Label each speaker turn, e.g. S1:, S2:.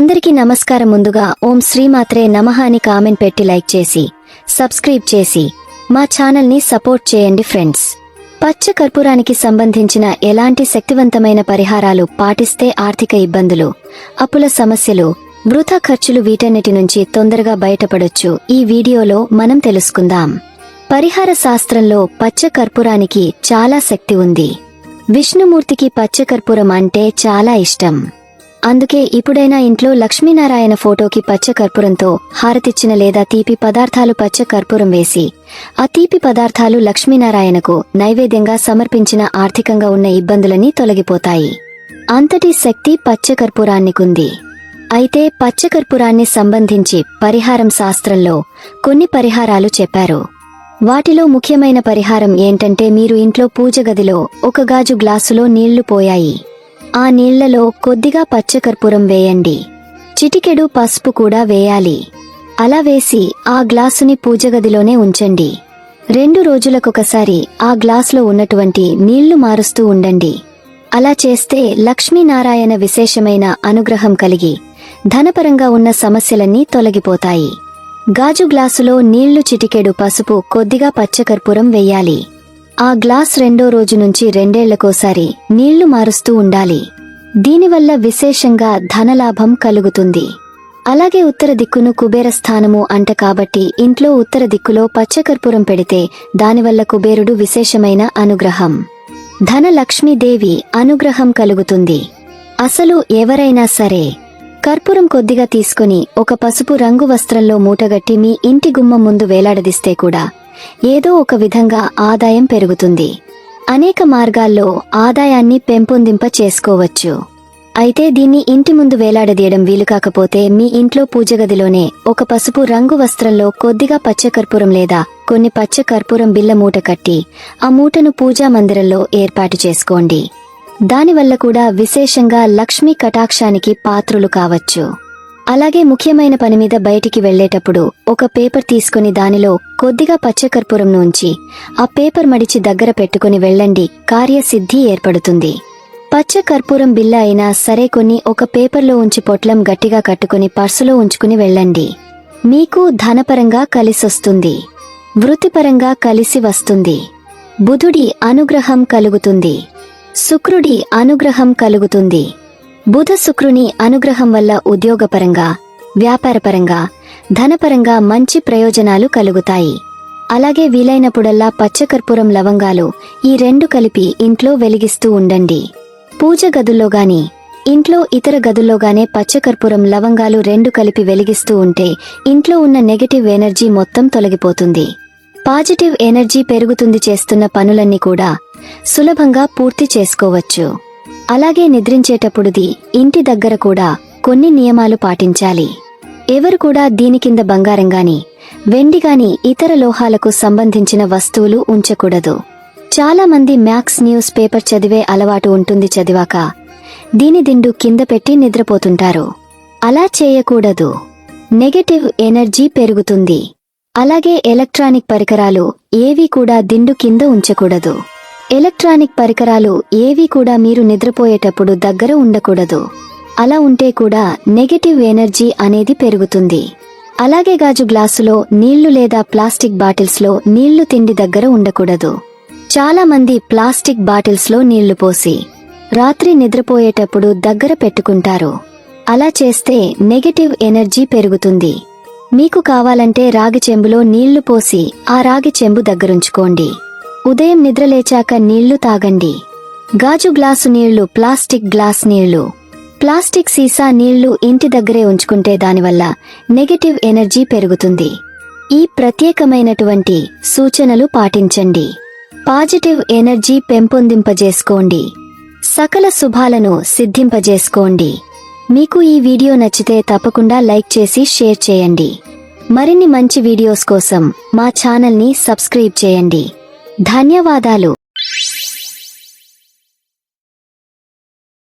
S1: అందరికీ నమస్కారం ముందుగా ఓం శ్రీమాత్రే నమః అని కామెంట్ పెట్టి లైక్ చేసి సబ్స్క్రైబ్ చేసి మా ఛానల్ని సపోర్ట్ చేయండి ఫ్రెండ్స్. పచ్చ కర్పూరానికి సంబంధించిన ఎలాంటి శక్తివంతమైన పరిహారాలు పాటిస్తే ఆర్థిక ఇబ్బందులు అప్పుల సమస్యలు వృథా ఖర్చులు వీటన్నిటి నుంచి తొందరగా బయటపడొచ్చు ఈ వీడియోలో మనం తెలుసుకుందాం. పరిహార శాస్త్రంలో పచ్చ కర్పూరానికి చాలా శక్తి ఉంది. విష్ణుమూర్తికి పచ్చ కర్పూరం అంటే చాలా ఇష్టం. అందుకే ఇప్పుడైనా ఇంట్లో లక్ష్మీనారాయణ ఫోటోకి పచ్చ కర్పూరంతో హారతిచ్చిన లేదా తీపి పదార్థాలు పచ్చ కర్పూరం వేసి ఆ తీపి పదార్థాలు లక్ష్మీనారాయణకు నైవేద్యంగా సమర్పించిన ఆర్థికంగా ఉన్న ఇబ్బందులన్నీ తొలగిపోతాయి. అంతటి శక్తి పచ్చకర్పూరానికుంది అయితే పచ్చ కర్పూరాన్ని సంబంధించి పరిహారం శాస్త్రంలో కొన్ని పరిహారాలు చెప్పారు. వాటిలో ముఖ్యమైన పరిహారం ఏంటంటే మీరు ఇంట్లో పూజ గదిలో ఒక గాజు గ్లాసులో నీళ్ళు పోయాయి. ఆ నీళ్ళలో కొద్దిగా పచ్చకర్పూరం వేయండి. చిటికెడు పసుపు కూడా వేయాలి. అలా వేసి ఆ గ్లాసుని పూజగదిలోనే ఉంచండి. రెండు రోజులకొకసారి ఆ గ్లాసులో ఉన్నటువంటి నీళ్ళు మారుస్తూ ఉండండి. అలా చేస్తే లక్ష్మీనారాయణ విశేషమైన అనుగ్రహం కలిగి ధనపరంగా ఉన్న సమస్యలన్నీ తొలగిపోతాయి. గాజు గ్లాసులో నీళ్ళు చిటికెడు పసుపు కొద్దిగా పచ్చకర్పూరం వెయ్యాలి ఆ గ్లాస్ రెండో రోజు నుంచి రెండేళ్ళకోసారి నీళ్ళు మారుస్తూ ఉండాలి. దీనివల్ల విశేషంగా ధనలాభం కలుగుతుంది. అలాగే ఉత్తర దిక్కును కుబేర స్థానము అంట కాబట్టి ఇంట్లో ఉత్తర దిక్కులో పచ్చకర్పూరం పెడితే దానివల్ల కుబేరుడు విశేషమైన అనుగ్రహం. ధనలక్ష్మీదేవి అనుగ్రహం కలుగుతుంది. అసలు ఎవరైనా సరే కర్పూరం కొద్దిగా తీసుకుని ఒక పసుపు రంగు వస్త్రంలో మూటగట్టి మీ ఇంటి గుమ్మం ముందు వేలాడదీస్తే కూడా ఏదో ఒక విధంగా ఆదాయం పెరుగుతుంది. అనేక మార్గాల్లో ఆదాయాన్ని పెంపొందింప చేసుకోవచ్చు. అయితే దీన్ని ఇంటి ముందు వేలాడదీయడం వీలు కాకపోతే మీ ఇంట్లో పూజగదిలోనే ఒక పసుపు రంగు వస్త్రంలో కొద్దిగా పచ్చకర్పూరం లేదా కొన్ని పచ్చ కర్పూరం బిల్ల మూట కట్టి ఆ మూటను పూజా మందిరంలో ఏర్పాటు చేసుకోండి. దానివల్ల కూడా విశేషంగా లక్ష్మీ కటాక్షానికి పాత్రులు కావచ్చు. అలాగే ముఖ్యమైన పని మీద బయటికి వెళ్ళేటప్పుడు ఒక పేపర్ తీసుకుని దానిలో కొద్దిగా పచ్చకర్పూరం నుంచి ఆ పేపర్ మడిచి దగ్గర పెట్టుకుని వెళ్ళండి. కార్యసిద్ధి ఏర్పడుతుంది. పచ్చ కర్పూరం బిల్ల అయినా సరే కొన్ని ఒక పేపర్లో ఉంచి పొట్లం గట్టిగా కట్టుకుని పర్సులో ఉంచుకుని వెళ్ళండి. మీకు ధనపరంగా కలిసొస్తుంది వృత్తిపరంగా కలిసి వస్తుంది. బుధుడి అనుగ్రహం కలుగుతుంది. శుక్రుడి అనుగ్రహం కలుగుతుంది. బుధ శుక్రుని అనుగ్రహం వల్ల ఉద్యోగపరంగా వ్యాపారపరంగా ధనపరంగా మంచి ప్రయోజనాలు కలుగుతాయి. అలాగే వీలైనప్పుడల్లా పచ్చకర్పూరం లవంగాలు ఈ రెండు కలిపి ఇంట్లో వెలిగిస్తూ ఉండండి. పూజ గదుల్లో గాని ఇంట్లో ఇతర గదుల్లోగానే పచ్చకర్పూరం లవంగాలు రెండు కలిపి వెలిగిస్తూ ఉంటే ఇంట్లో ఉన్న నెగటివ్ ఎనర్జీ మొత్తం తొలగిపోతుంది. పాజిటివ్ ఎనర్జీ పెరుగుతుంది చేస్తున్న పనులన్నీ కూడా సులభంగా పూర్తి చేసుకోవచ్చు. అలాగే నిద్రించేటప్పుడుది ఇంటి దగ్గర కూడా కొన్ని నియమాలు పాటించాలి. ఎవరు కూడా దీని కింద బంగారం గాని వెండి గాని ఇతర లోహాలకు సంబంధించిన వస్తువులు ఉంచకూడదు. చాలామంది మ్యాక్స్ న్యూస్ పేపర్ చదివే అలవాటు ఉంటుంది చదివాక దీని దిండు కింద పెట్టి నిద్రపోతుంటారు. అలా చేయకూడదు. నెగటివ్ ఎనర్జీ పెరుగుతుంది. అలాగే ఎలక్ట్రానిక్ పరికరాలు ఏవీ కూడా దిండు కింద ఉంచకూడదు. ఎలక్ట్రానిక్ పరికరాలు ఏవీ కూడా మీరు నిద్రపోయేటప్పుడు దగ్గర ఉండకూడదు. అలా ఉంటే కూడా నెగటివ్ ఎనర్జీ అనేది పెరుగుతుంది. అలాగే గాజు గ్లాసులో నీళ్ళు లేదా ప్లాస్టిక్ బాటిల్స్లో నీళ్ళు తిండి దగ్గర ఉండకూడదు. చాలా మంది ప్లాస్టిక్ బాటిల్స్లో నీళ్ళు పోసి రాత్రి నిద్రపోయేటప్పుడు దగ్గర పెట్టుకుంటారు. అలా చేస్తే నెగటివ్ ఎనర్జీ పెరుగుతుంది. మీకు కావాలంటే రాగి చెంబులో నీళ్ళు పోసి ఆ రాగి చెంబు దగ్గరుంచుకోండి. ఉదయం నిద్రలేచాక నీళ్ళు తాగండి. గాజు గ్లాసు నీళ్ళు ప్లాస్టిక్ గ్లాస్ నీళ్ళు. ప్లాస్టిక్ సీసా నీళ్ళు ఇంటి దగ్గరే ఉంచుకుంటే దానివల్ల నెగటివ్ ఎనర్జీ పెరుగుతుంది. ఈ ప్రత్యేకమైనటువంటి సూచనలు పాటించండి. పాజిటివ్ ఎనర్జీ పెంపొందింపజేసుకోండి. సకల శుభాలను సిద్ధింపజేసుకోండి. మీకు ఈ వీడియో నచ్చితే తప్పకుండా లైక్ చేసి షేర్ చేయండి. మరిన్ని మంచి వీడియోస్ కోసం మా ఛానల్ని సబ్స్క్రైబ్ చేయండి. ధన్యవాదాలు.